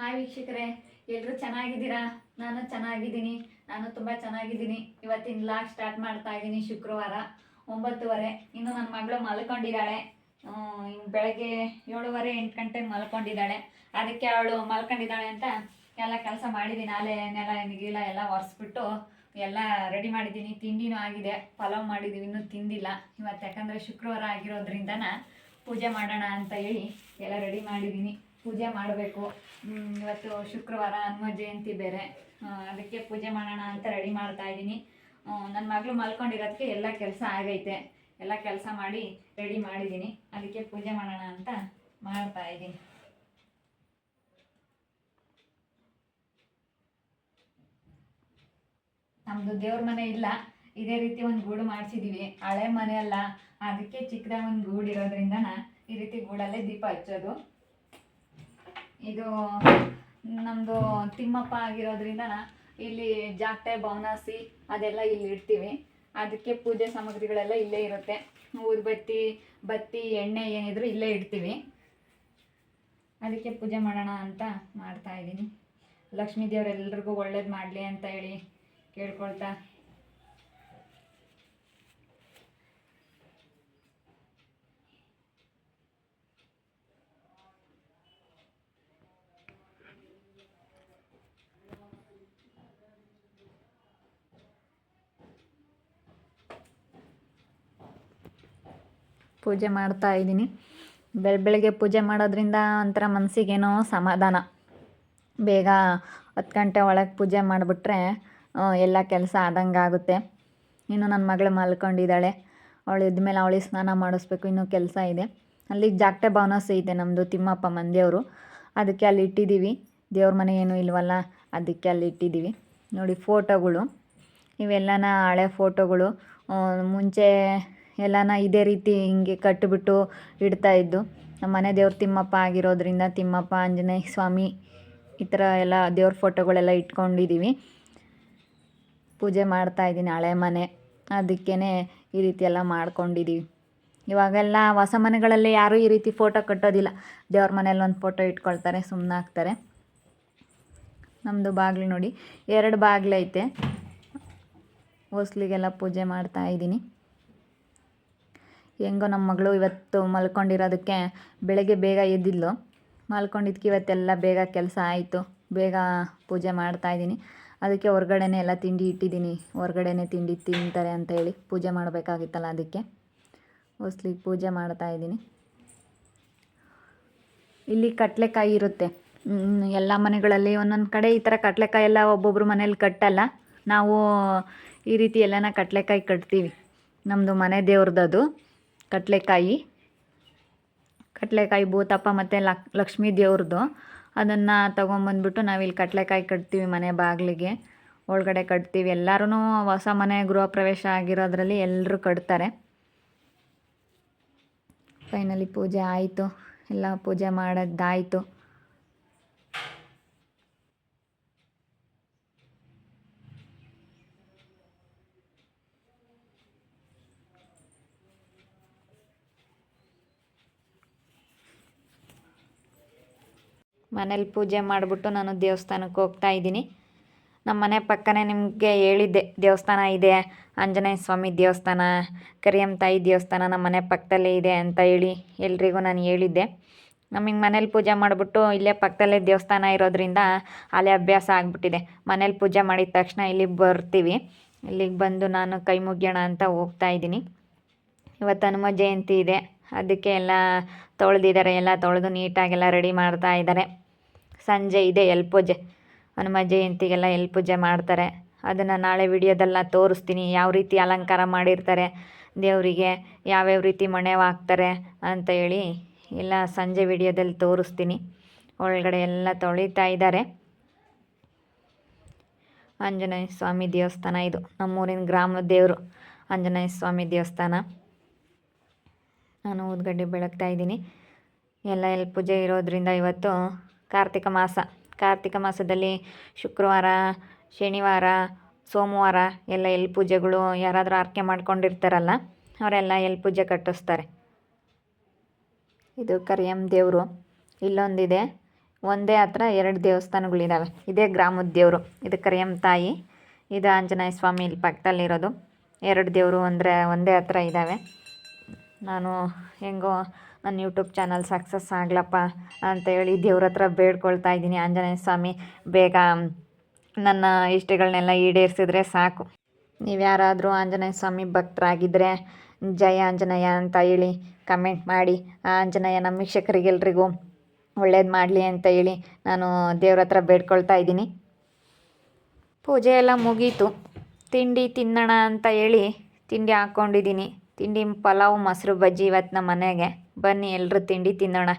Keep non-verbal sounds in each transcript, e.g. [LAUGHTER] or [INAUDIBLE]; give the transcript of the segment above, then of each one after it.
Hi ವೀಕ್ಷಕರೇ ಎಲ್ಲರೂ ಚೆನ್ನಾಗಿದ್ದೀರಾ? ನಾನು ಚೆನ್ನಾಗಿದ್ದೀನಿ. ನಾನು ತುಂಬ ಚೆನ್ನಾಗಿದ್ದೀನಿ. ಇವತ್ತಿನ ಲಾಗ್ ಸ್ಟಾರ್ಟ್ ಮಾಡ್ತಾ ಇದ್ದೀನಿ ಶುಕ್ರವಾರ, ಒಂಬತ್ತುವರೆ. ಇನ್ನು ನನ್ನ ಮಗಳು ಮಲ್ಕೊಂಡಿದ್ದಾಳೆ. ಬೆಳಗ್ಗೆ ಏಳುವರೆ, ಎಂಟು ಗಂಟೆಗೆ ಮಲ್ಕೊಂಡಿದ್ದಾಳೆ. ಅದಕ್ಕೆ ಅವಳು ಮಲ್ಕೊಂಡಿದ್ದಾಳೆ ಅಂತ ಎಲ್ಲ ಕೆಲಸ ಮಾಡಿದ್ದೀನಿ ಆಲೆ ನೆಲ ಗೀಲ ಎಲ್ಲ ಒರೆಸ್ಬಿಟ್ಟು ಎಲ್ಲ ರೆಡಿ ಮಾಡಿದ್ದೀನಿ ತಿಂಡಿನೂ ಆಗಿದೆ. ಪಲಾವ್ ಮಾಡಿದ್ದೀವಿ ಇನ್ನೂ ತಿಂದಿಲ್ಲ. ಇವತ್ತು ಯಾಕಂದರೆ ಶುಕ್ರವಾರ ಆಗಿರೋದ್ರಿಂದನ ಪೂಜೆ ಮಾಡೋಣ ಅಂತ ಹೇಳಿ ಎಲ್ಲ ರೆಡಿ ಮಾಡಿದ್ದೀನಿ ಪೂಜೆ ಮಾಡಬೇಕು. ಇವತ್ತು ಶುಕ್ರವಾರ ಹನುಮ ಜಯಂತಿ ಬೇರೆ. ಅದಕ್ಕೆ ಪೂಜೆ ಮಾಡೋಣ ಅಂತ ರೆಡಿ ಮಾಡ್ತಾ ಇದ್ದೀನಿ. ನನ್ನ ಮಗಳು ಮಲ್ಕೊಂಡಿರೋದಕ್ಕೆ ಎಲ್ಲ ಕೆಲಸ ಆಗೈತೆ. ಎಲ್ಲ ಕೆಲಸ ಮಾಡಿ ರೆಡಿ ಮಾಡಿದ್ದೀನಿ. ಅದಕ್ಕೆ ಪೂಜೆ ಮಾಡೋಣ ಅಂತ ಮಾಡ್ತಾ ಇದ್ದೀನಿ. ನಮ್ಮದು ದೇವ್ರ ಮನೆ ಇಲ್ಲ. ಇದೇ ರೀತಿ ಒಂದು ಗೂಡು ಮಾಡಿಸಿದ್ದೀವಿ ಹಳೆ ಮನೆ ಅಲ್ಲ. ಅದಕ್ಕೆ ಚಿಕ್ಕದಾಗ ಒಂದು ಗೂಡು ಇರೋದ್ರಿಂದ ಈ ರೀತಿ ಗೂಡಲ್ಲೇ ದೀಪ ಹಚ್ಚೋದು. ಇದು ನಮ್ಮದು ತಿಮ್ಮಪ್ಪ ಆಗಿರೋದ್ರಿಂದ ಇಲ್ಲಿ ಜಾಕ್ಟೆ ಬವನಾಸಿ ಅದೆಲ್ಲ ಇಲ್ಲಿ ಇಡ್ತೀವಿ. ಅದಕ್ಕೆ ಪೂಜೆ ಸಾಮಗ್ರಿಗಳೆಲ್ಲ ಇಲ್ಲೇ ಇರುತ್ತೆ. ಊದುಬತ್ತಿ ಬತ್ತಿ ಎಣ್ಣೆ ಏನಿದ್ರು ಇಲ್ಲೇ ಇಡ್ತೀವಿ. ಅದಕ್ಕೆ ಪೂಜೆ ಮಾಡೋಣ ಅಂತ ಮಾಡ್ತಾ ಇದ್ದೀನಿ. ಲಕ್ಷ್ಮೀ ದೇವರೆಲ್ರಿಗೂ ಒಳ್ಳೇದು ಮಾಡಲಿ ಅಂತ ಹೇಳಿ ಕೇಳ್ಕೊಳ್ತಾ ಪೂಜೆ ಮಾಡ್ತಾ ಇದ್ದೀನಿ. ಬೆಳ, ಬೆಳಗ್ಗೆ ಪೂಜೆ ಮಾಡೋದ್ರಿಂದ ಒಂಥರ ಮನಸ್ಸಿಗೇನೋ ಸಮಾಧಾನ. ಬೇಗ ಹತ್ತು ಗಂಟೆ ಒಳಗೆ ಪೂಜೆ ಮಾಡಿಬಿಟ್ರೆ ಎಲ್ಲ ಕೆಲಸ ಆದಂಗೆ ಆಗುತ್ತೆ. ಇನ್ನು ನನ್ನ ಮಗಳು ಮಲ್ಕೊಂಡಿದ್ದಾಳೆ. ಅವಳು ಇದ್ಮೇಲೆ ಅವಳಿಗೆ ಸ್ನಾನ ಮಾಡಿಸ್ಬೇಕು, ಇನ್ನೂ ಕೆಲಸ ಇದೆ. ಅಲ್ಲಿ ಜಾಕ್ಟೆ ಭವನಸ್ ಇದೆ ನಮ್ಮದು ತಿಮ್ಮಪ್ಪ ಮಂದಿಯವರು. ಅದಕ್ಕೆ ಅಲ್ಲಿ ಇಟ್ಟಿದ್ದೀವಿ ದೇವ್ರ ಮನೆ ಏನೂ ಇಲ್ವಲ್ಲ, ಅದಕ್ಕೆ ಅಲ್ಲಿ ಇಟ್ಟಿದ್ದೀವಿ ನೋಡಿ, ಫೋಟೋಗಳು. ಇವೆಲ್ಲನ ಹಳೆ ಫೋಟೋಗಳು. ಮುಂಚೆ ಎಲ್ಲನ ಇದೇ ರೀತಿ ಹಿಂಗೆ ಕಟ್ಟಿಬಿಟ್ಟು ಇಡ್ತಾ ಇದ್ದು. ನಮ್ಮ ಮನೆ ದೇವ್ರ ತಿಮ್ಮಪ್ಪ ಆಗಿರೋದ್ರಿಂದ ತಿಮ್ಮಪ್ಪ, ಆಂಜನೇಯ ಸ್ವಾಮಿ ಈ ಥರ ಎಲ್ಲ ದೇವ್ರ ಫೋಟೋಗಳೆಲ್ಲ ಇಟ್ಕೊಂಡಿದ್ದೀವಿ ಪೂಜೆ ಮಾಡ್ತಾ ಇದ್ದೀನಿ ಹಳೆ ಮನೆ. ಅದಕ್ಕೇ ಈ ರೀತಿ ಎಲ್ಲ ಮಾಡ್ಕೊಂಡಿದ್ದೀವಿ ಇವಾಗೆಲ್ಲ ಹೊಸ ಮನೆಗಳಲ್ಲಿ ಯಾರೂ ಈ ರೀತಿ ಫೋಟೋ ಕಟ್ಟೋದಿಲ್ಲ. ದೇವ್ರ ಮನೇಲಿ ಒಂದು ಫೋಟೋ ಇಟ್ಕೊಳ್ತಾರೆ ಸುಮ್ಮನೆ ಹಾಕ್ತಾರೆ. ನಮ್ಮದು ಬಾಗಿಲು ನೋಡಿ, ಎರಡು ಬಾಗಿಲೈತೆ. ಹೊಸ್ಲಿಗೆಲ್ಲ ಪೂಜೆ ಮಾಡ್ತಾ ಇದ್ದೀನಿ. ಹೆಂಗೋ ನಮ್ಮ ಮಗಳು ಇವತ್ತು ಮಲ್ಕೊಂಡಿರೋದಕ್ಕೆ ಬೆಳಗ್ಗೆ ಬೇಗ ಎದ್ದಿದ್ಲು. ಮಲ್ಕೊಂಡಿದ್ಕೆ ಇವತ್ತೆಲ್ಲ ಬೇಗ ಕೆಲಸ ಆಯಿತು. ಬೇಗ ಪೂಜೆ ಮಾಡ್ತಾ ಇದ್ದೀನಿ. ಅದಕ್ಕೆ ಹೊರ್ಗಡೆನೇ ಎಲ್ಲ ತಿಂಡಿ ಇಟ್ಟಿದ್ದೀನಿ. ಹೊರ್ಗಡೆನೇ ತಿಂಡಿ ತಿಂತಾರೆ ಅಂತ ಹೇಳಿ ಪೂಜೆ ಮಾಡಬೇಕಾಗಿತ್ತಲ್ಲ ಅದಕ್ಕೆ. ಹೊಸ್ಲಿಗೆ ಪೂಜೆ ಮಾಡ್ತಾ ಇದ್ದೀನಿ. ಇಲ್ಲಿ ಕಟ್ಲೆಕಾಯಿ ಇರುತ್ತೆ. ಎಲ್ಲ ಮನೆಗಳಲ್ಲಿ ಒಂದೊಂದು ಕಡೆ ಈ ಥರ ಕಟ್ಲೆಕಾಯಿ ಎಲ್ಲ ಒಬ್ಬೊಬ್ರು ಮನೇಲಿ ಕಟ್ಟಲ್ಲ. ನಾವು ಈ ರೀತಿ ಎಲ್ಲನ ಕಟ್ಲೆಕಾಯಿ ಕಟ್ತೀವಿ. ನಮ್ಮದು ಮನೆ ದೇವ್ರದ್ದು ಕಡಲೆಕಾಯಿ ಕಡಲೆಕಾಯಿ ಭೂತಪ್ಪ ಮತ್ತು ಲಕ್, ಲಕ್ಷ್ಮೀ ದೇವ್ರದ್ದು ಅದನ್ನು ತೊಗೊಂಬಂದ್ಬಿಟ್ಟು ನಾವಿಲ್ಲಿ ಕಡಲೆಕಾಯಿ ಕಟ್ತೀವಿ ಮನೆ ಬಾಗಿಲಿಗೆ. ಒಳಗಡೆ ಕಟ್ತೀವಿ. ಎಲ್ಲರೂ ಹೊಸ ಮನೆ, ಗೃಹ ಪ್ರವೇಶ ಆಗಿರೋದ್ರಲ್ಲಿ ಎಲ್ಲರೂ ಕಟ್ತಾರೆ. ಫೈನಲಿ ಪೂಜೆ ಆಯಿತು. ಎಲ್ಲ ಪೂಜೆ ಮಾಡೋದಾಯಿತು ಮನೇಲಿ ಪೂಜೆ ಮಾಡಿಬಿಟ್ಟು ನಾನು ದೇವಸ್ಥಾನಕ್ಕೆ ಹೋಗ್ತಾ ಇದ್ದೀನಿ. ನಮ್ಮ ಮನೆ ಪಕ್ಕನೇ ನಿಮಗೆ ಹೇಳಿದ್ದೆ, ದೇವಸ್ಥಾನ ಇದೆ, ಆಂಜನೇಯ ಸ್ವಾಮಿ ದೇವಸ್ಥಾನ ಕರಿಯಮ್ಮ ತಾಯಿ ದೇವಸ್ಥಾನ ನಮ್ಮ ಮನೆ ಪಕ್ಕದಲ್ಲೇ ಇದೆ ಅಂತ ಹೇಳಿ ಎಲ್ರಿಗೂ ನಾನು ಹೇಳಿದ್ದೆ. ನಮಗೆ ಮನೇಲಿ ಪೂಜೆ ಮಾಡಿಬಿಟ್ಟು ಇಲ್ಲೇ ಪಕ್ಕದಲ್ಲೇ ದೇವಸ್ಥಾನ ಇರೋದ್ರಿಂದ ಅಲ್ಲೇ ಅಭ್ಯಾಸ ಆಗಿಬಿಟ್ಟಿದೆ. ಮನೇಲಿ ಪೂಜೆ ಮಾಡಿದ ತಕ್ಷಣ ಇಲ್ಲಿಗೆ ಬರ್ತೀವಿ. ಇಲ್ಲಿಗೆ ಬಂದು ನಾನು ಕೈ ಮುಗಿಯೋಣ ಅಂತ ಹೋಗ್ತಾ ಇದ್ದೀನಿ. ಇವತ್ತು ಹನುಮ ಜಯಂತಿ ಇದೆ. ಅದಕ್ಕೆ ಎಲ್ಲ ತೊಳೆದಿದ್ದಾರೆ, ಎಲ್ಲ ತೊಳೆದು ನೀಟಾಗೆಲ್ಲ ರೆಡಿ ಮಾಡ್ತಾ ಇದ್ದಾರೆ. ಸಂಜೆ ಇದೆ ಎಲ್ ಪೂಜೆ ಹನುಮ ಜಯಂತಿಗೆಲ್ಲ ಎಲ್ ಪೂಜೆ ಮಾಡ್ತಾರೆ. ಅದನ್ನು ನಾಳೆ ವಿಡಿಯೋದೆಲ್ಲ ತೋರಿಸ್ತೀನಿ, ಯಾವ ರೀತಿ ಅಲಂಕಾರ ಮಾಡಿರ್ತಾರೆ, ದೇವರಿಗೆ ಯಾವ್ಯಾವ ರೀತಿ ಮಣೆ ಹಾಕ್ತಾರೆ ಅಂತ ಹೇಳಿ ಎಲ್ಲ ಸಂಜೆ ವಿಡಿಯೋದಲ್ಲಿ ತೋರಿಸ್ತೀನಿ. ಒಳಗಡೆ ಎಲ್ಲ ತೊಳಿತಾ ಇದ್ದಾರೆ. ಆಂಜನೇಯ ಸ್ವಾಮಿ ದೇವಸ್ಥಾನ ಇದು, ನಮ್ಮೂರಿನ ಗ್ರಾಮದ ದೇವರು ಆಂಜನೇಯ ಸ್ವಾಮಿ ದೇವಸ್ಥಾನ. ನಾನು ಊದ್ಗಡ್ಡೆ ಬೆಳಗ್ತಾ ಇದ್ದೀನಿ. ಎಲ್ಲ ಎಲ್ಲಿ ಪೂಜೆ ಇರೋದ್ರಿಂದ ಇವತ್ತು ಕಾರ್ತಿಕ ಮಾಸ. ಕಾರ್ತಿಕ ಮಾಸದಲ್ಲಿ ಶುಕ್ರವಾರ, ಶನಿವಾರ, ಸೋಮವಾರ ಎಲ್ಲ ಎಲ್ಲಿ ಪೂಜೆಗಳು ಯಾರಾದರೂ ಆರ್ಕೆ ಮಾಡ್ಕೊಂಡಿರ್ತಾರಲ್ಲ, ಅವರೆಲ್ಲ ಎಲ್ಲಿ ಪೂಜೆ ಕಟ್ಟಿಸ್ತಾರೆ. ಇದು ಕರಿಯಂ ದೇವರು. ಇಲ್ಲೊಂದಿದೆ, ಒಂದೇ ಹತ್ರ ಎರಡು ದೇವಸ್ಥಾನಗಳಿದ್ದಾವೆ ಇದೇ ಗ್ರಾಮದ ದೇವರು. ಇದು ಕರಿಯಂ ತಾಯಿ, ಇದು ಆಂಜನೇಯ ಸ್ವಾಮಿ ಇಲ್ಲಿ ಪಕ್ಕದಲ್ಲಿರೋದು. ಎರಡು ದೇವರು ಅಂದರೆ ಒಂದೇ ಹತ್ರ ಇದ್ದಾವೆ ನಾನು ಹೆಂಗೋ ನನ್ನ ಯೂಟ್ಯೂಬ್ ಚಾನಲ್ ಸಕ್ಸಸ್ ಆಗ್ಲಪ್ಪ ಅಂತ ಹೇಳಿ ದೇವ್ರ ಹತ್ರ ಬೇಡ್ಕೊಳ್ತಾ ಇದ್ದೀನಿ. ಆಂಜನೇಯ ಸ್ವಾಮಿ, ಬೇಗ ನನ್ನ ಇಷ್ಟಗಳನ್ನೆಲ್ಲ ಈಡೇರಿಸಿದ್ರೆ ಸಾಕು. ನೀವು ಯಾರಾದರೂ ಆಂಜನೇಯ ಸ್ವಾಮಿ ಭಕ್ತರಾಗಿದ್ದರೆ ಜಯ ಆಂಜನೇಯ ಅಂತ ಹೇಳಿ ಕಮೆಂಟ್ ಮಾಡಿ. ಆಂಜನೇಯ ನಮ್ಮ ವೀಕ್ಷಕರಿಗೆಲ್ರಿಗೂ ಒಳ್ಳೇದು ಮಾಡಲಿ ಅಂತ ಹೇಳಿ ನಾನು ದೇವ್ರ ಹತ್ರ ಬೇಡ್ಕೊಳ್ತಾ ಇದ್ದೀನಿ. ಪೂಜೆ ಎಲ್ಲ ಮುಗೀತು. ತಿಂಡಿ ತಿನ್ನೋಣ ಅಂತ ಹೇಳಿ ತಿಂಡಿ ಹಾಕ್ಕೊಂಡಿದ್ದೀನಿ. ತಿಂಡಿ ಪಲಾವ್, ಮೊಸರು, ಬಜ್ಜಿ ಇವತ್ತು ನಮ್ಮ ಮನೆಗೆ. ಬನ್ನಿ ಎಲ್ಲರೂ ತಿಂಡಿ ತಿನ್ನೋಣ.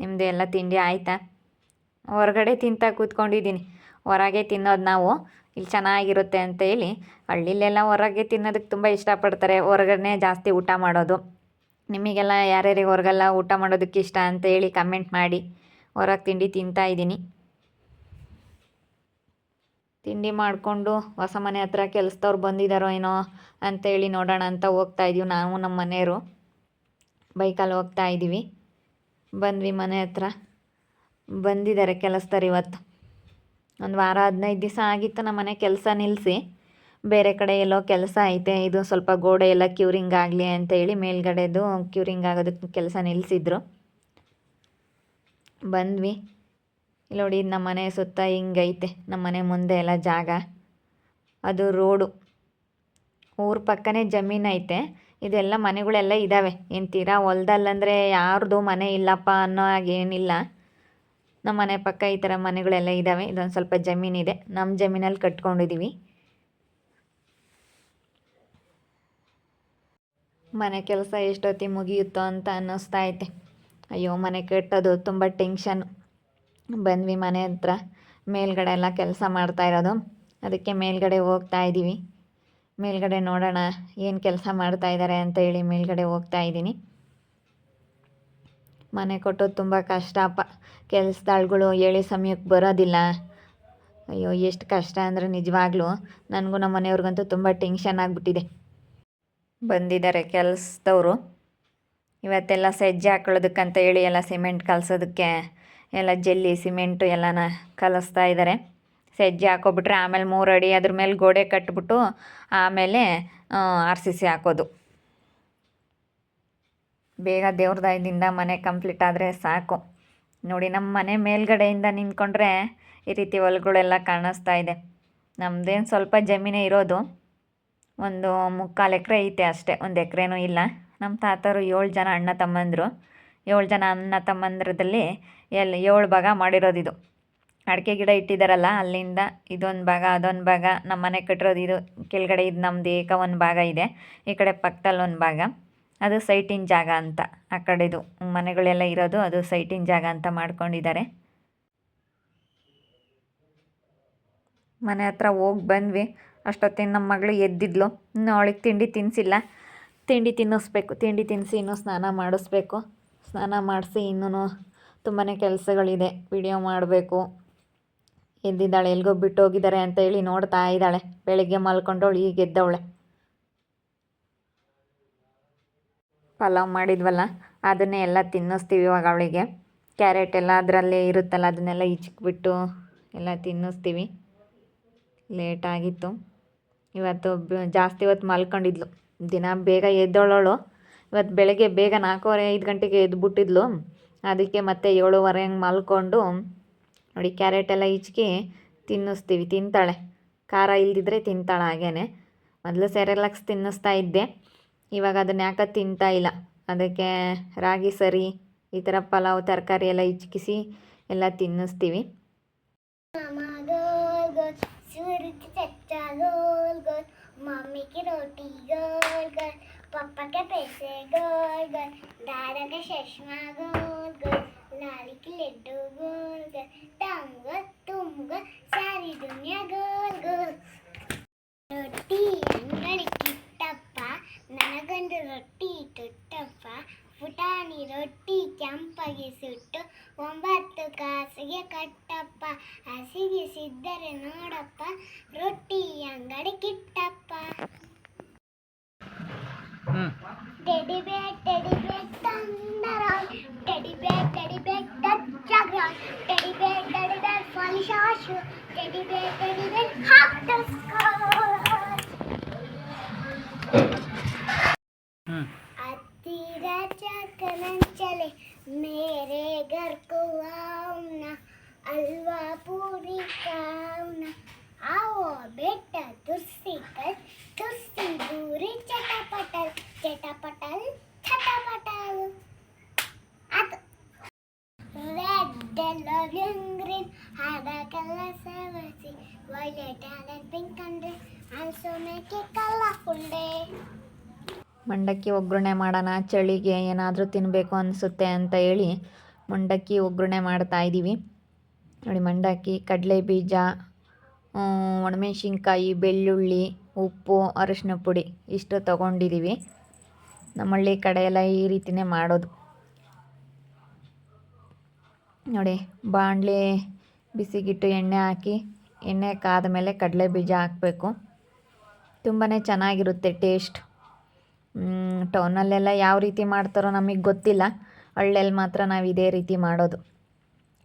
ನಿಮ್ಮದು ಎಲ್ಲ ತಿಂಡಿ ಆಯಿತಾ? ಹೊರಗಡೆ ತಿಂತ ಕೂತ್ಕೊಂಡಿದ್ದೀನಿ. ಹೊರಗೆ ತಿನ್ನೋದು ನಾವು. ಇಲ್ಲಿ ಚೆನ್ನಾಗಿರುತ್ತೆ ಅಂತ ಹೇಳಿ ಹಳ್ಳಿಲೆಲ್ಲ ಹೊರಗೆ ತಿನ್ನೋದಕ್ಕೆ ತುಂಬ ಇಷ್ಟಪಡ್ತಾರೆ. ಹೊರಗಡೆ ಜಾಸ್ತಿ ಊಟ ಮಾಡೋದು. ನಿಮಗೆಲ್ಲ ಯಾರ್ಯಾರಿಗೆ ಹೊರಗೆಲ್ಲ ಊಟ ಮಾಡೋದಕ್ಕೆ ಇಷ್ಟ ಅಂತ ಹೇಳಿ ಕಮೆಂಟ್ ಮಾಡಿ. ಹೊರಗೆ ತಿಂಡಿ ತಿಂತಾ ಇದ್ದೀನಿ. ತಿಂಡಿ ಮಾಡಿಕೊಂಡು ಹೊಸ ಮನೆ ಹತ್ರ ಕೆಲಸದವ್ರು ಬಂದಿದ್ದಾರೋ ಏನೋ ಅಂತೇಳಿ ನೋಡೋಣ ಅಂತ ಹೋಗ್ತಾ ಇದೀವಿ. ನಾವು ನಮ್ಮ ಮನೆಯವರು ಬೈಕಲ್ಲಿ ಹೋಗ್ತಾ ಇದ್ದೀವಿ. ಬಂದ್ವಿ ಮನೆ ಹತ್ರ. ಬಂದಿದ್ದಾರೆ ಕೆಲಸದವ್ರು ಇವತ್ತು. ಒಂದು ವಾರ, ಹದಿನೈದು ದಿವಸ ಆಗಿತ್ತು ನಮ್ಮ ಮನೆ ಕೆಲಸ ನಿಲ್ಲಿಸಿ. ಬೇರೆ ಕಡೆ ಎಲ್ಲೋ ಕೆಲಸ ಐತೆ. ಇದು ಸ್ವಲ್ಪ ಗೋಡೆ ಎಲ್ಲ ಕ್ಯೂರಿಂಗ್ ಆಗಲಿ ಅಂತೇಳಿ ಮೇಲ್ಗಡೆದು ಕ್ಯೂರಿಂಗ್ ಆಗೋದಕ್ಕೆ ಕೆಲಸ ನಿಲ್ಲಿಸಿದ್ರು. ಬಂದ್ವಿ. ಇಲ್ಲಿ ನೋಡಿ ನಮ್ಮ ಮನೆ ಸುತ್ತ ಹಿಂಗೈತೆ, ನಮ್ಮ ಮನೆ ಮುಂದೆ ಎಲ್ಲ ಜಾಗ. ಅದು ರೋಡು. ಊರ ಪಕ್ಕನೇ ಜಮೀನು ಐತೆ. ಇದೆಲ್ಲ ಮನೆಗಳೆಲ್ಲ ಇದ್ದಾವೆ ಏನು ತೀರಾ ಹೊಲ್ದಲ್ಲಂದರೆ ಯಾರ್ದು ಮನೆ ಇಲ್ಲಪ್ಪ ಅನ್ನೋ ಹಾಗೇನಿಲ್ಲ ನಮ್ಮ ಮನೆ ಪಕ್ಕ ಈ ಥರ ಮನೆಗಳೆಲ್ಲ ಇದ್ದಾವೆ ಇದೊಂದು ಸ್ವಲ್ಪ ಜಮೀನಿದೆ ನಮ್ಮ ಜಮೀನಲ್ಲಿ ಕಟ್ಕೊಂಡಿದ್ದೀವಿ ಮನೆ ಕೆಲಸ ಎಷ್ಟೊತ್ತಿ ಮುಗಿಯುತ್ತೋ ಅಂತ ಅನ್ನಿಸ್ತಾ ಐತೆ. ಅಯ್ಯೋ, ಮನೆ ಕಟ್ಟೋದು ತುಂಬ ಟೆನ್ಷನ್. ಬಂದ್ವಿ ಮನೆ ಹತ್ರ. ಮೇಲ್ಗಡೆ ಎಲ್ಲ ಕೆಲಸ ಮಾಡ್ತಾ ಇರೋದು. ಅದಕ್ಕೆ ಮೇಲ್ಗಡೆ ಹೋಗ್ತಾ ಇದ್ದೀವಿ ಮೇಲ್ಗಡೆ ನೋಡೋಣ ಏನು ಕೆಲಸ ಮಾಡ್ತಾ ಇದ್ದಾರೆ ಅಂತ ಹೇಳಿ ಮೇಲ್ಗಡೆ ಹೋಗ್ತಾ ಇದ್ದೀನಿ ಮನೆ ಕೊಟ್ಟೋದು ತುಂಬ ಕಷ್ಟಪ್ಪ ಕೆಲಸದಾಳ್ಗಳು ಹೇಳಿ ಸಮಯಕ್ಕೆ ಬರೋದಿಲ್ಲ. ಅಯ್ಯೋ, ಎಷ್ಟು ಕಷ್ಟ ಅಂದರೆ ನಿಜವಾಗ್ಲೂ. ನನಗೂ ನಮ್ಮ ಮನೆಯವ್ರಿಗಂತೂ ತುಂಬ ಟೆನ್ಷನ್ ಆಗಿಬಿಟ್ಟಿದೆ. ಬಂದಿದ್ದಾರೆ ಕೆಲಸದವರು. ಇವತ್ತೆಲ್ಲ ಸಜ್ಜೆ ಹಾಕೊಳ್ಳೋದಕ್ಕಂತ ಹೇಳಿ ಎಲ್ಲ ಸಿಮೆಂಟ್ ಕಲಸೋದಕ್ಕೆ ಎಲ್ಲ ಜಲ್ಲಿ, ಸಿಮೆಂಟು ಎಲ್ಲನ ಕಲಿಸ್ತಾ ಇದ್ದಾರೆ ಸಜ್ಜೆ ಹಾಕೊಬಿಟ್ರೆ ಆಮೇಲೆ ಮೂರು ಅಡಿ ಅದ್ರ ಮೇಲೆ ಗೋಡೆ ಕಟ್ಬಿಟ್ಟು ಆಮೇಲೆ ಆರ್ ಸಿ ಸಿ ಹಾಕೋದು. ಬೇಗ ದೇವ್ರದಾಯದಿಂದ ಮನೆ ಕಂಪ್ಲೀಟ್ ಆದರೆ ಸಾಕು. ನೋಡಿ ನಮ್ಮ ಮನೆ ಮೇಲ್ಗಡೆಯಿಂದ ನಿಂತ್ಕೊಂಡ್ರೆ ಈ ರೀತಿ ಹೊಲಗಳೆಲ್ಲ ಕಾಣಿಸ್ತಾ ಇದೆ. ನಮ್ಮದೇನು ಸ್ವಲ್ಪ ಜಮೀನೇ ಇರೋದು. ಒಂದು ಮುಕ್ಕಾಲು ಎಕರೆ ಐತೆ ಅಷ್ಟೇ, ಒಂದು ಎಕರೆನೂ ಇಲ್ಲ. ನಮ್ಮ ತಾತರು ಏಳು ಜನ ಅಣ್ಣ ತಮ್ಮಂದರು. ಏಳು ಜನ ಅಣ್ಣ ತಮ್ಮಂದ್ರದಲ್ಲಿ ಎಲ್ಲಿ ಏಳು ಭಾಗ ಮಾಡಿರೋದು ಇದು ಅಡಿಕೆ ಗಿಡ ಇಟ್ಟಿದ್ದಾರಲ್ಲ ಅಲ್ಲಿಂದ ಇದೊಂದು ಭಾಗ, ಅದೊಂದು ಭಾಗ ನಮ್ಮ ಮನೆ ಕಟ್ಟಿರೋದು ಇದು, ಕೆಳಗಡೆ ಇದು ನಮ್ಮದು ಏಕ ಒಂದು ಭಾಗ ಇದೆ, ಈ ಕಡೆ ಪಕ್ಕದಲ್ಲಿ ಒಂದು ಭಾಗ. ಅದು ಸೈಟಿನ ಜಾಗ ಅಂತ, ಆ ಕಡೆದು ಮನೆಗಳೆಲ್ಲ ಇರೋದು, ಅದು ಸೈಟಿನ ಜಾಗ ಅಂತ ಮಾಡ್ಕೊಂಡಿದ್ದಾರೆ. ಮನೆ ಹತ್ರ ಹೋಗಿ ಬಂದ್ವಿ. ಅಷ್ಟೊತ್ತಿನ ನಮ್ಮ ಮಗಳು ಎದ್ದಿದ್ಲು. ಇನ್ನು ಅವಳಿಗೆ ತಿಂಡಿ ತಿನ್ನಿಸಿಲ್ಲ ತಿಂಡಿ ತಿನ್ನಿಸ್ಬೇಕು, ತಿಂಡಿ ತಿನ್ನಿಸಿ ಇನ್ನೂ ಸ್ನಾನ ಮಾಡಿಸ್ಬೇಕು. ಸ್ನಾನ ಮಾಡಿಸಿ ಇನ್ನೂ ತುಂಬಾ ಕೆಲಸಗಳಿದೆ. ವಿಡಿಯೋ ಮಾಡಬೇಕು. ಎದ್ದಿದ್ದಾಳೆ, ಎಲ್ಗೋ ಬಿಟ್ಟು ಹೋಗಿದ್ದಾರೆ ಅಂತ ಹೇಳಿ ನೋಡ್ತಾ ಇದ್ದಾಳೆ. ಬೆಳಿಗ್ಗೆ ಮಲ್ಕೊಂಡವಳು, ಈಗ ಎದ್ದವಳೆ. ಪಲಾವ್ ಮಾಡಿದ್ವಲ್ಲ, ಅದನ್ನೇ ಎಲ್ಲ ತಿನ್ನಿಸ್ತೀವಿ ಇವಾಗ ಅವಳಿಗೆ. ಕ್ಯಾರೆಟ್ ಎಲ್ಲ ಅದರಲ್ಲೇ ಇರುತ್ತಲ್ಲ, ಅದನ್ನೆಲ್ಲ ಇಚ್ಚಿಕ್ಬಿಟ್ಟು ಎಲ್ಲ ತಿನ್ನಿಸ್ತೀವಿ. ಲೇಟಾಗಿತ್ತು. ಇವತ್ತು ಜಾಸ್ತಿ ಹೊತ್ತು ಮಲ್ಕೊಂಡಿದ್ಲು. ದಿನ ಬೇಗ ಎದ್ದೋಳವಳು ಇವತ್ತು ಬೆಳಗ್ಗೆ ಬೇಗ ನಾಲ್ಕೂವರೆ ಐದು ಗಂಟೆಗೆ ಎದ್ಬಿಟ್ಟಿದ್ಲು ಅದಕ್ಕೆ ಮತ್ತೆ ಏಳುವರೆ ಹಂಗೆ ಮಲ್ಕೊಂಡು ನೋಡಿ ಕ್ಯಾರೆಟ್ ಎಲ್ಲ ಹಿಚ್ಕಿ ತಿನ್ನಿಸ್ತೀವಿ, ತಿಂತಾಳೆ. ಖಾರ ಇಲ್ದಿದ್ರೆ ತಿಂತಾಳೆ ಹಾಗೇ ಮೊದಲು ಸೆರೆಲಾಕ್ಸ್ ತಿನ್ನಿಸ್ತಾ ಇದ್ದೆ. ಇವಾಗ ಅದನ್ನ ಯಾಕೆ ತಿಂತಾ ಇಲ್ಲ. ಅದಕ್ಕೆ ರಾಗಿ ಸರಿ, ಈ ಥರ ಪಲಾವ್, ತರಕಾರಿ ಎಲ್ಲ ಹಿಚ್ಕಿಸಿ ಎಲ್ಲ ತಿನ್ನಿಸ್ತೀವಿ. गोल सूरज चच्चा गोल गोल मम्मी की रोटी गोल गोल पापा के पैसे गोल गोल दादा का चश्मा गोल गोल लाली की लड्डू गोल गोल तुम गोल तुम गोल सारी दुनिया गोल गोल ರೊಟ್ಟಿ ಅಂಗಡಿ ಕಿಟ್ಟಪ್ಪ ನನಗೊಂದು ರೊಟ್ಟಿ ತುಟ್ಟಪ್ಪ ಪುಟಾಣಿ ರೊಟ್ಟಿ ಕೆಂಪಗೆ ಸುಟ್ಟು ಒಂಬತ್ತು ಕಾಸಿಗೆ ಕಟ್ಟಪ್ಪ ಹಸಿಗೆ ಸಿದ್ದರೆ ನೋಡಪ್ಪ ರೊಟ್ಟಿ ಅಂಗಡಿ Kittappa teddy bear teddy bear തണ്ടറാം teddy bay teddy bay ടച്ചഗ്രാം teddy bay teddy bay ഫണിഷാഷു teddy bear teddy bear half the score अतीरा चकनन चले मेरे घर को आओ ना ಮಂಡಕ್ಕಿ ಒಗ್ಗರಣೆ ಮಾಡೋಣ, ಚಳಿಗೆ ಏನಾದರೂ ತಿನ್ನಬೇಕು ಅನಿಸುತ್ತೆ ಅಂತ ಹೇಳಿ ಮಂಡಕ್ಕಿ ಒಗ್ಗರಣೆ ಮಾಡ್ತಾ ಇದ್ದೀವಿ. ನೋಡಿ, ಮಂಡಕ್ಕಿ ಕಡಲೆ ಬೀಜ ಒಣಮೆಣಸಿನ್ಕಾಯಿ, ಬೆಳ್ಳುಳ್ಳಿ, ಉಪ್ಪು, ಅರಿಶಿನ ಪುಡಿ ಇಷ್ಟು ತೊಗೊಂಡಿದ್ದೀವಿ. ನಮ್ಮ ಹಳ್ಳಿ ಕಡೆ ಎಲ್ಲ ಈ ರೀತಿಯೇ ಮಾಡೋದು. ನೋಡಿ, ಬಾಣಲೆ ಬಿಸಿಗಿಟ್ಟು ಎಣ್ಣೆ ಹಾಕಿ ಎಣ್ಣೆ ಕಾದ ಮೇಲೆ ಕಡಲೆ ಬೀಜ ಹಾಕಬೇಕು. ತುಂಬಾ ಚೆನ್ನಾಗಿರುತ್ತೆ ಟೇಸ್ಟ್ ಟೌನಲ್ಲೆಲ್ಲ ಯಾವ ರೀತಿ ಮಾಡ್ತಾರೋ ನಮಗೆ ಗೊತ್ತಿಲ್ಲ. ಹಳ್ಳಿಯಲ್ಲಿ ಮಾತ್ರ ನಾವು ಇದೇ ರೀತಿ ಮಾಡೋದು.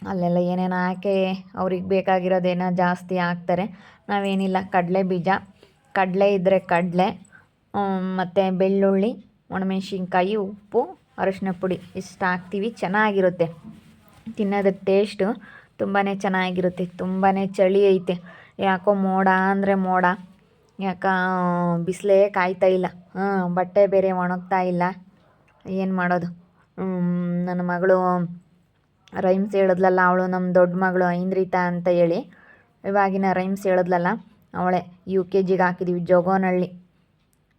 ಅಲ್ಲೆಲ್ಲ ಏನೇನು ಹಾಕಿ ಅವ್ರಿಗೆ ಬೇಕಾಗಿರೋದೇನೋ ಜಾಸ್ತಿ ಹಾಕ್ತಾರೆ. ನಾವೇನಿಲ್ಲ, ಕಡಲೆ ಬೀಜ. ಕಡಲೆ ಇದ್ದರೆ ಕಡಲೆ ಮತ್ತು ಬೆಳ್ಳುಳ್ಳಿ, ಒಣಮೆಣ್ಸಿನ್ಕಾಯಿ, ಉಪ್ಪು, ಅರಿಶಿನ ಪುಡಿ ಇಷ್ಟು ಹಾಕ್ತೀವಿ. ಚೆನ್ನಾಗಿರುತ್ತೆ. ತಿನ್ನೋದಕ್ಕೆ ಟೇಸ್ಟು ತುಂಬಾ ಚೆನ್ನಾಗಿರುತ್ತೆ ತುಂಬಾ ಚಳಿ ಐತೆ. ಯಾಕೋ ಮೋಡ ಅಂದರೆ ಮೋಡ. ಯಾಕ, ಬಿಸಿಲೇ ಕಾಯ್ತಾ ಇಲ್ಲ. ಹಾಂ, ಬಟ್ಟೆ ಬೇರೆ ಒಣಗ್ತಾ ಇಲ್ಲ. ಏನು ಮಾಡೋದು? ನನ್ನ ಮಗಳು ರೈಮ್ಸ್ ಹೇಳಿದ್ಲಲ್ಲ, ಅವಳು ನಮ್ಮ ದೊಡ್ಡ ಮಗಳು ಐಂದ್ರಿತಾ ಅಂತ ಹೇಳಿ. ಇವಾಗಿನ ರೈಮ್ಸ್ ಹೇಳಿದ್ಲಲ್ಲ, ಅವಳೆ ಯು ಕೆ ಜಿಗೆ ಹಾಕಿದ್ದೀವಿ ಜೋಗೋನಹಳ್ಳಿ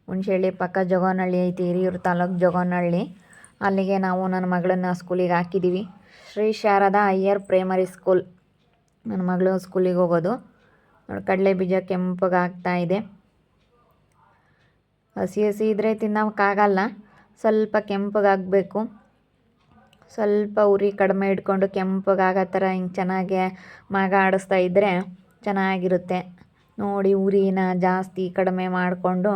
ಹುಣಸೆಹಳ್ಳಿ ಪಕ್ಕ ಜೋಗೋನಹಳ್ಳಿ ಐತಿ, ಹಿರಿಯೂರು ತಾಲೂಕು ಜೋಗೋನಹಳ್ಳಿ ಅಲ್ಲಿಗೆ ನಾವು ನನ್ನ ಮಗಳನ್ನ ಸ್ಕೂಲಿಗೆ ಹಾಕಿದ್ದೀವಿ ಶ್ರೀ ಶಾರದಾ ಅಯ್ಯರ್ ಪ್ರೈಮರಿ ಸ್ಕೂಲ್ ನನ್ನ ಮಗಳು ಸ್ಕೂಲಿಗೆ ಹೋಗೋದು. ನೋಡಿ ಕಡಲೆ ಬೀಜ ಕೆಂಪಗೆ ಆಗ್ತಾ ಇದೆ. ಹಸಿ ಹಸಿ ಇದ್ದರೆ ತಿನ್ನೋಕ್ಕಾಗಲ್ಲ. ಸ್ವಲ್ಪ ಕೆಂಪಗಾಗಬೇಕು. ಸ್ವಲ್ಪ ಉರಿ ಕಡಿಮೆ ಇಟ್ಕೊಂಡು ಕೆಂಪಗಾಗೋ ಥರ ಹಿಂಗೆ ಚೆನ್ನಾಗಿ ಮಗ ಆಡಿಸ್ತಾ ಇದ್ದರೆ ಚೆನ್ನಾಗಿರುತ್ತೆ. ನೋಡಿ ಉರಿನ ಜಾಸ್ತಿ ಕಡಿಮೆ ಮಾಡಿಕೊಂಡು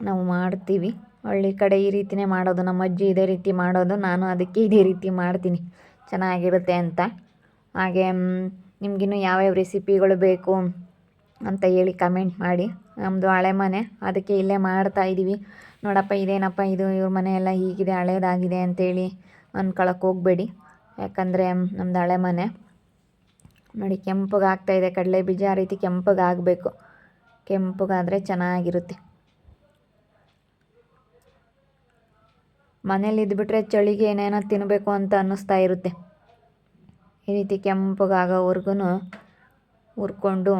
ನಾವು ಮಾಡ್ತೀವಿ. ಹಳ್ಳಿ ಕಡೆ ಈ ರೀತಿನೇ ಮಾಡೋದು, ನಮ್ಮ ಅಜ್ಜಿ ಇದೇ ರೀತಿ ಮಾಡೋದು, ನಾನು ಅದಕ್ಕೆ ಇದೇ ರೀತಿ ಮಾಡ್ತೀನಿ. ಚೆನ್ನಾಗಿರುತ್ತೆ ಅಂತ. ಹಾಗೆ ನಿಮಗಿನ್ನೂ ಯಾವ್ಯಾವ ರೆಸಿಪಿಗಳು ಬೇಕು ಅಂತ ಹೇಳಿ ಕಮೆಂಟ್ ಮಾಡಿ. ನಮ್ಮದು ಹಳೆ ಮನೆ, ಅದಕ್ಕೆ ಇಲ್ಲೇ ಮಾಡ್ತಾ ಇದ್ದೀವಿ ನೋಡಪ್ಪ, ಇದೇನಪ್ಪ ಇದು, ಇವ್ರ ಮನೆ ಎಲ್ಲ ಹೀಗಿದೆ, ಹಳೇದಾಗಿದೆ ಅಂತೇಳಿ ಅಂದ್ಕೊಳಕ್ಕೆ ಹೋಗಬೇಡಿ. ಯಾಕಂದರೆ ನಮ್ಮದು ಹಳೆ ಮನೆ. ನೋಡಿ ಕೆಂಪಗಾಗ್ತಾಯಿದೆ ಕಡಲೆ ಬೀಜ, ಆ ರೀತಿ ಕೆಂಪಗಾಗಬೇಕು. ಕೆಂಪಗಾದರೆ ಚೆನ್ನಾಗಿರುತ್ತೆ. ಮನೇಲಿ ಇದ್ಬಿಟ್ರೆ ಚಳಿಗೆ ಏನೇನೋ ತಿನ್ನಬೇಕು ಅಂತ ಅನ್ನಿಸ್ತಾ ಇರುತ್ತೆ. ಈ ರೀತಿ ಕೆಂಪಗಾಗೋವರೆಗೂ ಹುರ್ಕೊಂಡು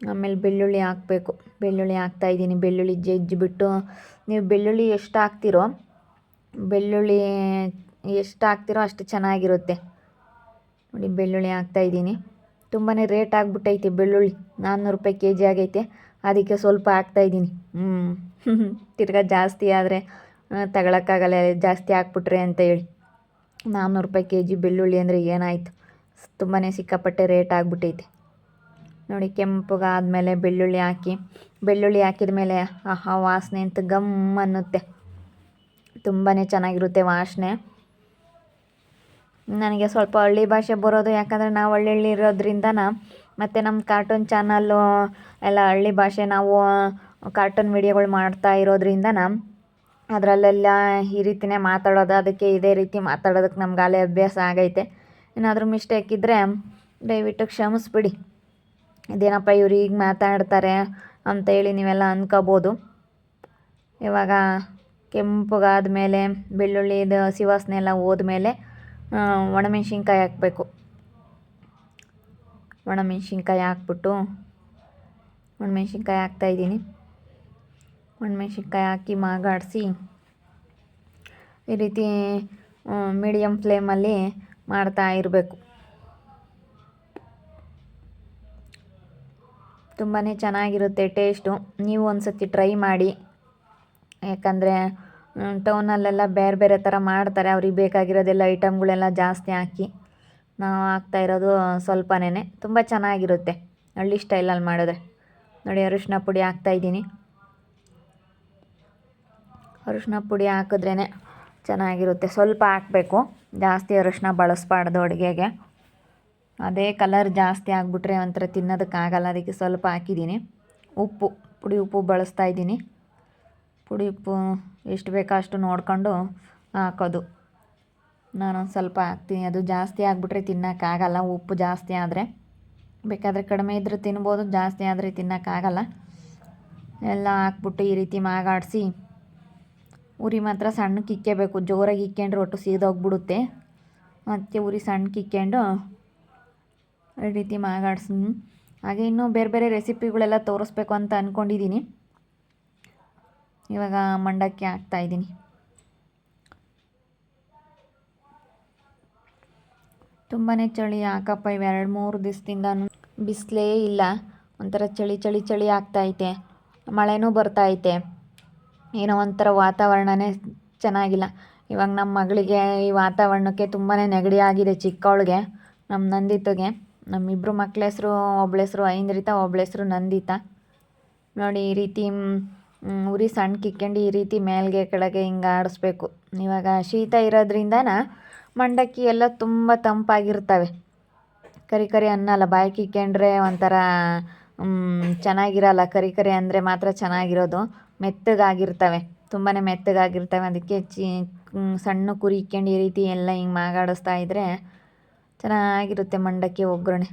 ಆಮೇಲೆ ಬೆಳ್ಳುಳ್ಳಿ ಹಾಕಬೇಕು. ಬೆಳ್ಳುಳ್ಳಿ ಹಾಕ್ತಾಯಿದ್ದೀನಿ ಬೆಳ್ಳುಳ್ಳಿ ಜಜ್ಜಿಬಿಟ್ಟು ನೀವು ಬೆಳ್ಳುಳ್ಳಿ ಎಷ್ಟು ಹಾಕ್ತಿರೋ ಬೆಳ್ಳುಳ್ಳಿ ಎಷ್ಟು ಹಾಕ್ತಿರೋ ಅಷ್ಟು ಚೆನ್ನಾಗಿರುತ್ತೆ. ನೋಡಿ, ಬೆಳ್ಳುಳ್ಳಿ ಹಾಕ್ತಾಯಿದ್ದೀನಿ ತುಂಬಾ ರೇಟ್ ಆಗಿಬಿಟ್ಟೈತೆ ಬೆಳ್ಳುಳ್ಳಿ. ನಾನ್ನೂರು ರೂಪಾಯಿ ಕೆ ಜಿ ಆಗೈತೆ. ಅದಕ್ಕೆ ಸ್ವಲ್ಪ ಹಾಕ್ತಾಯಿದ್ದೀನಿ ಹ್ಞೂ [LAUGHS] ತಿರ್ಗಾ ಜಾಸ್ತಿ ಆದರೆ ತಗೊಳಕ್ಕಾಗಲ್ಲ, ಜಾಸ್ತಿ ಹಾಕ್ಬಿಟ್ರೆ ಅಂತ ಹೇಳಿ. ನಾನ್ನೂರು ರೂಪಾಯಿ ಕೆ ಜಿ ಬೆಳ್ಳುಳ್ಳಿ ಅಂದರೆ ಏನಾಯಿತು? ತುಂಬಾ ಸಿಕ್ಕಾಪಟ್ಟೆ ರೇಟ್ ಆಗಿಬಿಟ್ಟೈತೆ. ನೋಡಿ, ಕೆಂಪಗಾದಮೇಲೆ ಬೆಳ್ಳುಳ್ಳಿ ಹಾಕಿ, ಬೆಳ್ಳುಳ್ಳಿ ಹಾಕಿದ ಮೇಲೆ, ಆಹಾ, ವಾಸನೆ ಅಂತ ಗಮ್ ಅನ್ನುತ್ತೆ. ತುಂಬಾ ಚೆನ್ನಾಗಿರುತ್ತೆ ವಾಸನೆ. ನನಗೆ ಸ್ವಲ್ಪ ಹಳ್ಳಿ ಭಾಷೆ ಬರೋದು, ಯಾಕಂದರೆ ನಾವು ಹಳ್ಳಿ ಇರೋದ್ರಿಂದ ಮತ್ತು ನಮ್ಮ ಕಾರ್ಟೂನ್ ಚಾನಲ್ಲು ಎಲ್ಲ ಹಳ್ಳಿ ಭಾಷೆ, ನಾವು ಕಾರ್ಟೂನ್ ವಿಡಿಯೋಗಳು ಮಾಡ್ತಾ ನಾ ಅದರಲ್ಲೆಲ್ಲ ಈ ರೀತಿನೇ ಮಾತಾಡೋದು, ಅದಕ್ಕೆ ಇದೇ ರೀತಿ ಮಾತಾಡೋದಕ್ಕೆ ನಮ್ಗೆ ಅಲ್ಲೇ ಅಭ್ಯಾಸ ಆಗೈತೆ. ಏನಾದರೂ ಮಿಸ್ಟೇಕ್ ಇದ್ದರೆ ದಯವಿಟ್ಟು ಕ್ಷಮಿಸ್ಬಿಡಿ. ಇದೇನಪ್ಪ ಇವ್ರು ಈಗ ಮಾತಾಡ್ತಾರೆ ಅಂತೇಳಿ ನೀವೆಲ್ಲ ಅಂದ್ಕೋಬೋದು ಇವಾಗ ಕೆಂಪಗಾದ ಮೇಲೆ ಬೆಳ್ಳುಳ್ಳಿದು ಇದು ವಾಸನೆ ಎಲ್ಲ ಹೋದ್ಮೇಲೆ ಒಣಮೆಣ್ಸಿನ್ಕಾಯಿ ಹಾಕಬೇಕು. ಒಣಮೆಣ್ಸಿನ್ಕಾಯಿ ಹಾಕ್ಬಿಟ್ಟು ಒಣಮೆಣ್ಸಿನ್ಕಾಯಿ ಹಾಕ್ತಾಯಿದ್ದೀನಿ ಒಣಮೆಣ್ಸಿನ್ಕಾಯಿ ಹಾಕಿ ಮಾಗಾಡಿಸಿ ಈ ರೀತಿ ಮೀಡಿಯಮ್ ಫ್ಲೇಮಲ್ಲಿ ಮಾಡ್ತಾ ಇರಬೇಕು ತುಂಬಾ ಚೆನ್ನಾಗಿರುತ್ತೆ ಟೇಸ್ಟು ನೀವು ಒಂದು ಸತಿ ಟ್ರೈ ಮಾಡಿ ಯಾಕಂದರೆ ಟೌನಲ್ಲೆಲ್ಲ ಬೇರೆ ಬೇರೆ ಥರ ಮಾಡ್ತಾರೆ ಅವ್ರಿಗೆ ಬೇಕಾಗಿರೋದೆಲ್ಲ ಐಟಮ್ಗಳೆಲ್ಲ ಜಾಸ್ತಿ ಹಾಕಿ ನಾವು ಹಾಕ್ತಾ ಇರೋದು ಸ್ವಲ್ಪನೇ ತುಂಬ ಚೆನ್ನಾಗಿರುತ್ತೆ ಹಳ್ಳಿ ಸ್ಟೈಲಲ್ಲಿ ಮಾಡಿದ್ರೆ ನೋಡಿ ಅರಿಶಿನ ಪುಡಿ ಹಾಕ್ತಾಯಿದ್ದೀನಿ ಅರಿಶಿನ ಪುಡಿ ಹಾಕಿದ್ರೇ ಚೆನ್ನಾಗಿರುತ್ತೆ. ಸ್ವಲ್ಪ ಹಾಕಬೇಕು. ಜಾಸ್ತಿ ಅರಿಶಿನ ಬಳಸ್ಬಾರ್ದು ಅಡುಗೆಗೆ. ಅದೇ ಕಲರ್ ಜಾಸ್ತಿ ಆಗಿಬಿಟ್ರೆ ಒಂಥರ ತಿನ್ನೋದಕ್ಕಾಗಲ್ಲ ಅದಕ್ಕೆ ಸ್ವಲ್ಪ ಹಾಕಿದ್ದೀನಿ. ಉಪ್ಪು, ಪುಡಿ ಉಪ್ಪು ಬಳಸ್ತಾ ಇದ್ದೀನಿ. ಪುಡಿ ಉಪ್ಪು ಎಷ್ಟು ಬೇಕೋ ಅಷ್ಟು ನೋಡಿಕೊಂಡು ಹಾಕೋದು. ನಾನೊಂದು ಸ್ವಲ್ಪ ಹಾಕ್ತೀನಿ. ಅದು ಜಾಸ್ತಿ ಆಗಿಬಿಟ್ರೆ ತಿನ್ನೋಕ್ಕಾಗಲ್ಲ ಉಪ್ಪು ಜಾಸ್ತಿ ಆದರೆ. ಬೇಕಾದರೆ ಕಡಿಮೆ ಇದ್ದರೆ ತಿನ್ಬೋದು, ಜಾಸ್ತಿ ಆದರೆ ತಿನ್ನೋಕ್ಕಾಗಲ್ಲ ಎಲ್ಲ ಹಾಕ್ಬಿಟ್ಟು ಈ ರೀತಿ ಮಾಗಾಡಿಸಿ ಉರಿ ಮಾತ್ರ ಸಣ್ಣಕ್ಕೆ ಇಕ್ಕೇಬೇಕು ಜೋರಾಗಿ ಇಕ್ಕೊಂಡ್ರೆ ಒಟ್ಟು ಸೀದೋಗ್ಬಿಡುತ್ತೆ. ಮತ್ತು ಉರಿ ಸಣ್ಣಕ್ಕೆ ಇಕ್ಕೊಂಡು ಈ ರೀತಿ ಮಾಗಾಡ್ಸಿ. ಹಾಗೆ ಇನ್ನೂ ಬೇರೆ ಬೇರೆ ರೆಸಿಪಿಗಳೆಲ್ಲ ತೋರಿಸ್ಬೇಕು ಅಂತ ಅಂದ್ಕೊಂಡಿದ್ದೀನಿ ಇವಾಗ ಮಂಡಕ್ಕಿ ಹಾಕ್ತಾಯಿದ್ದೀನಿ ತುಂಬಾ ಚಳಿ ಯಾಕಪ್ಪ ಇವೆರಡು ಮೂರು ದಿವಸದಿಂದ ಬಿಸಿಲೇ ಇಲ್ಲ. ಒಂಥರ ಚಳಿ ಚಳಿ ಚಳಿ ಆಗ್ತೈತೆ ಮಳೆನೂ ಬರ್ತೈತೆ ಏನೋ ಒಂಥರ ವಾತಾವರಣನೇ ಚೆನ್ನಾಗಿಲ್ಲ. ಇವಾಗ ನಮ್ಮ ಮಗಳಿಗೆ ಈ ವಾತಾವರಣಕ್ಕೆ ತುಂಬಾ ನೆಗಡಿ ಆಗಿದೆ ಚಿಕ್ಕವಳಿಗೆ ನಮ್ಮ ನಂದಿತಗೆ. ನಮ್ಮಿಬ್ಬರು ಮಕ್ಳ ಹೆಸರು ಒಬ್ಳ ಹೆಸರು ಐಂದ್ರಿತ, ಒಬ್ಳ ಹೆಸರು ನಂದಿತ. ನೋಡಿ, ಈ ರೀತಿ ಉರಿ ಸಣ್ಣ ಕಿಕ್ಕೊಂಡು ಈ ರೀತಿ ಮೇಲ್ಗೆ ಕೆಳಗೆ ಹಿಂಗೆ ಆಡಿಸ್ಬೇಕು. ಇವಾಗ ಶೀತ ಇರೋದ್ರಿಂದನ ಮಂಡಕ್ಕಿ ಎಲ್ಲ ತುಂಬ ತಂಪಾಗಿರ್ತವೆ. ಕರಿ ಕರಿ ಅನ್ನಲ್ಲ ಬಾಯಿ ಕಿಕ್ಕೊಂಡ್ರೆ ಒಂಥರ ಚೆನ್ನಾಗಿರಲ್ಲ. ಕರಿ ಕರಿ ಅಂದರೆ ಮಾತ್ರ ಚೆನ್ನಾಗಿರೋದು. ಮೆತ್ತಗಾಗಿರ್ತವೆ. ತುಂಬಾ ಮೆತ್ತಗಾಗಿರ್ತವೆ. ಅದಕ್ಕೆ ಚಿ ಸಣ್ಣ ಕುರಿ ಇಕ್ಕೊಂಡು ಈ ರೀತಿ ಎಲ್ಲ ಹಿಂಗೆ ಮಾಗಾಡಿಸ್ತಾ ಇದ್ದರೆ ಚೆನ್ನಾಗಿರುತ್ತೆ ಮಂಡಕ್ಕಿ ಒಗ್ಗರಣೆ.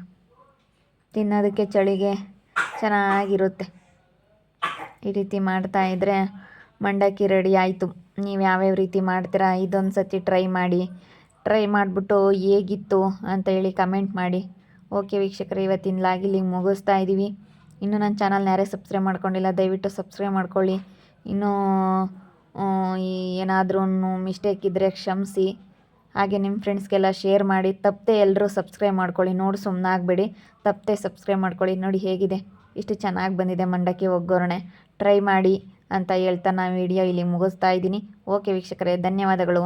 ತಿನ್ನೋದಕ್ಕೆ ಚಳಿಗೆ ಚೆನ್ನಾಗಿರುತ್ತೆ. ಈ ರೀತಿ ಮಾಡ್ತಾ ಇದ್ದರೆ ಮಂಡಕ್ಕಿ ರೆಡಿ ಆಯಿತು. ನೀವು ಯಾವ್ಯಾವ ರೀತಿ ಮಾಡ್ತೀರಾ ಇದೊಂದು ಸತಿ ಟ್ರೈ ಮಾಡಿ. ಟ್ರೈ ಮಾಡಿಬಿಟ್ಟು ಹೇಗಿತ್ತು ಅಂತ ಹೇಳಿ ಕಮೆಂಟ್ ಮಾಡಿ. ಓಕೆ ವೀಕ್ಷಕರು, ಇವತ್ತಿನ ಲಾಗಿಲಿ ಮುಗಿಸ್ತಾ ಇದ್ದೀವಿ ಇನ್ನೂ ನನ್ನ ಚಾನಲ್ನ ಯಾರೇ ಸಬ್ಸ್ಕ್ರೈಬ್ ಮಾಡ್ಕೊಂಡಿಲ್ಲ, ದಯವಿಟ್ಟು ಸಬ್ಸ್ಕ್ರೈಬ್ ಮಾಡ್ಕೊಳ್ಳಿ. ಇನ್ನೂ ಏನಾದ್ರೂ ಮಿಸ್ಟೇಕ್ ಇದ್ದರೆ ಕ್ಷಮಿಸಿ. ಹಾಗೆ ನಿಮ್ಮ ಫ್ರೆಂಡ್ಸ್ಗೆಲ್ಲ ಶೇರ್ ಮಾಡಿ, ತಪ್ಪದೆ ಎಲ್ಲರೂ ಸಬ್ಸ್ಕ್ರೈಬ್ ಮಾಡ್ಕೊಳ್ಳಿ. ನೋಡಿ ಸುಮ್ಮನೆ ಆಗಬೇಡಿ. ತಪ್ಪದೆ ಸಬ್ಸ್ಕ್ರೈಬ್ ಮಾಡ್ಕೊಳ್ಳಿ. ನೋಡಿ ಹೇಗಿದೆ. ಇಷ್ಟು ಚೆನ್ನಾಗಿ ಬಂದಿದೆ ಮಂಡಕ್ಕಿ ಒಗ್ಗರಣೆ. ಟ್ರೈ ಮಾಡಿ ಅಂತ ಹೇಳ್ತಾ ನಾನು ವಿಡಿಯೋ ಇಲ್ಲಿ ಮುಗಿಸ್ತಾ ಇದ್ದೀನಿ. ಓಕೆ ವೀಕ್ಷಕರೇ, ಧನ್ಯವಾದಗಳು.